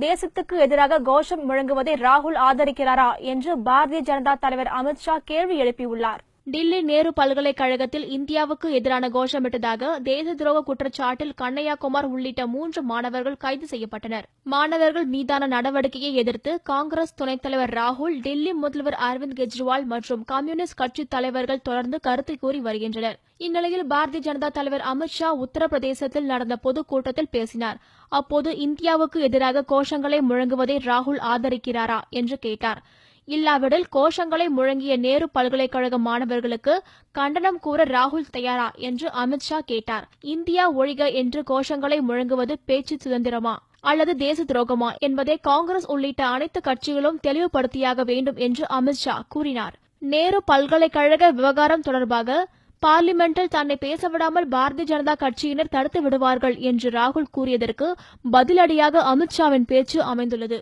தேசத்துக்கு எதிராக கோஷம் முழங்குவதை ராகுல் ஆதரிக்கிறாரா என்று பாரதிய ஜனதா தலைவர் அமித்ஷா கேள்வி எழுப்பியுள்ளார். டில்லி நேரு பல்கலைக்கழகத்தில் இந்தியாவுக்கு எதிரான கோஷமிட்டதாக தேச துரோக குற்றச்சாட்டில் கண்ணையாகுமார் உள்ளிட்ட மூன்று மாணவர்கள் கைது செய்யப்பட்டனர். மாணவர்கள் மீதான நடவடிக்கையை எதிர்த்து காங்கிரஸ் துணைத் தலைவர் ராகுல் டெல்லி முதல்வர் அரவிந்த் கெஜ்ரிவால் மற்றும் கம்யூனிஸ்ட் கட்சி தலைவர்கள் தொடர்ந்து கருத்து கூறி வருகின்றனர். இந்நிலையில் பாரதிய ஜனதா தலைவர் அமித்ஷா உத்தரப்பிரதேசத்தில் நடந்த பொதுக்கூட்டத்தில் பேசினார். அப்போது இந்தியாவுக்கு எதிராக கோஷங்களை முழங்குவதை ராகுல் ஆதரிக்கிறாரா என்று கேட்டார். இல்லாவிடில் கோஷங்களை முழங்கிய நேரு பல்கலைக்கழக மாணவர்களுக்கு கண்டனம் கூற ராகுல் தயாரா என்று அமித்ஷா கேட்டார். இந்தியா ஒழிக என்று கோஷங்களை முழங்குவது பேச்சு சுதந்திரமா? அல்லது தேச துரோகமா? என்பதை காங்கிரஸ் உள்ளிட்ட அனைத்து கட்சிகளும் தெளிவுபடுத்தியாக வேண்டும் என்று அமித்ஷா கூறினார். நேரு பல்கலைக்கழக விவகாரம் தொடர்பாக பார்லிமெண்டில் தன்னை பேசவிடாமல் பாரதிய ஜனதா கட்சியினர் தடுத்து விடுவார்கள் என்று ராகுல் கூறியதற்கு பதிலடியாக அமித்ஷாவின் பேச்சு அமைந்துள்ளது.